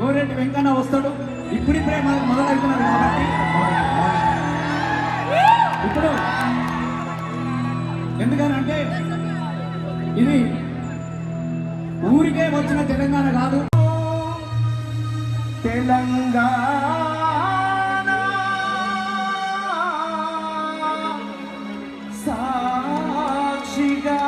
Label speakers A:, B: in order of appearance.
A: గోరెడ్డి వెంకన్న వస్తాడు. ఇప్పుడిప్పుడే ప్రేమ మొదలవుతున్నారు కాబట్టి. ఇప్పుడు ఎందుకనంటే ఇది ఊరికే వచ్చిన తెలంగాణ కాదు.
B: తెలంగాణ సాక్షిగా.